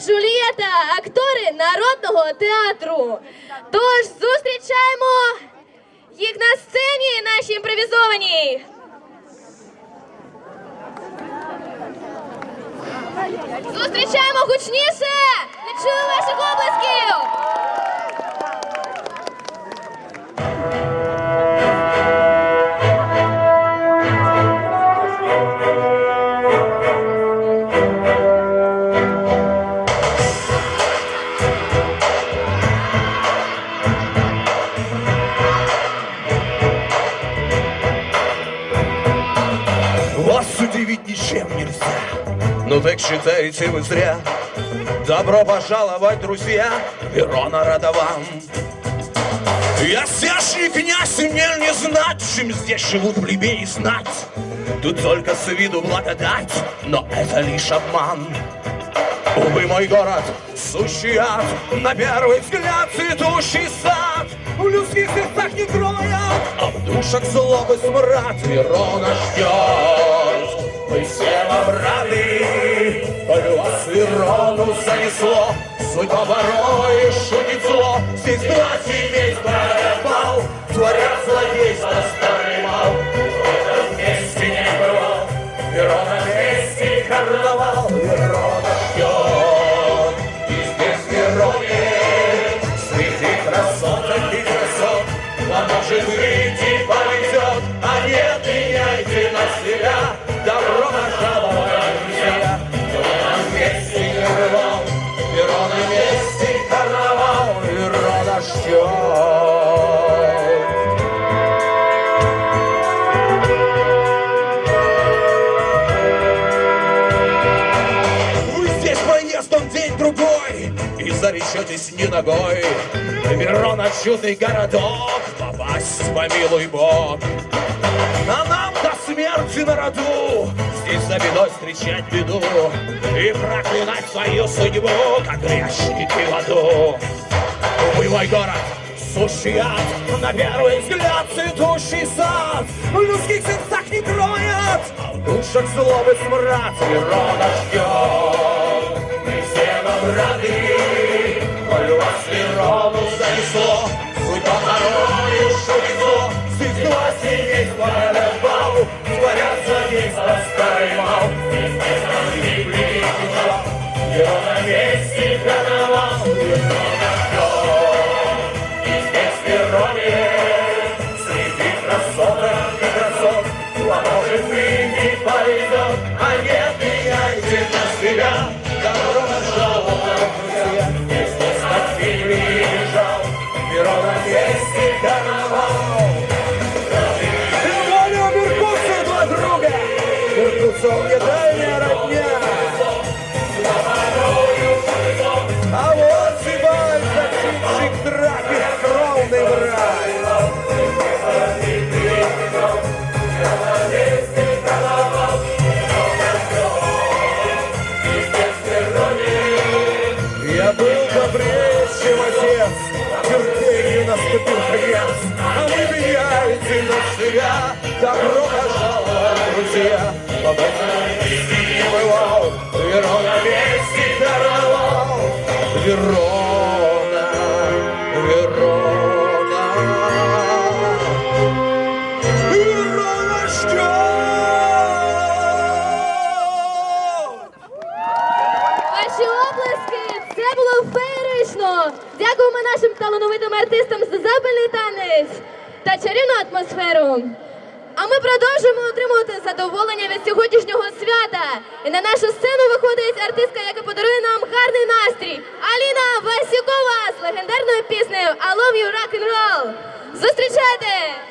Джульєта, актори народного театру. Тож зустрічаємо їх на сцені, наші імпровізовані. Зустрічаємо гучніше! Не чую ваших Ну так считаете вы зря. Добро пожаловать, друзья Верона рада вам Я здешний князь имел не знать Чем здесь живут плебеи знать. Тут только с виду благодать Но это лишь обман. Увы, мой город, сущий ад На первый взгляд цветущий сад. В людских сердцах не кроят А в душах злобы смрад. Верона ждет Мы рады Коль вас Верону занесло. Судьба порой шутит зло. Здесь два семейства бал Творят злодейство старый День-другой И заречетесь не ногой. Верона чудный городок Попасть помилуй Бог. А нам до смерти на роду Здесь за бедой встречать беду И проклинать свою судьбу Как грешники в аду Увы, мой город, сущий ад На первый взгляд цветущий сад. В людских сердцах не кроет А в душах злобы смрад Верона ждет. Мы все вам рады Коль вас Верону занесло. Судьба порою шутит зло Здесь два семейства бал Творят злодейство старый мал Здесь не сравнить великий наступил конец, а вы меняете на себя. Добро пожаловать, друзья, об этом не бывал, Верона вместе карнавал. Верона, Дякуємо нашим талановитим артистам за запальний танець та чарівну атмосферу. А ми продовжуємо отримувати задоволення від сьогоднішнього свята. І на нашу сцену виходить артистка, яка подарує нам гарний настрій. Аліна Васюкова з легендарною піснею I love you rock and roll. Зустрічайте!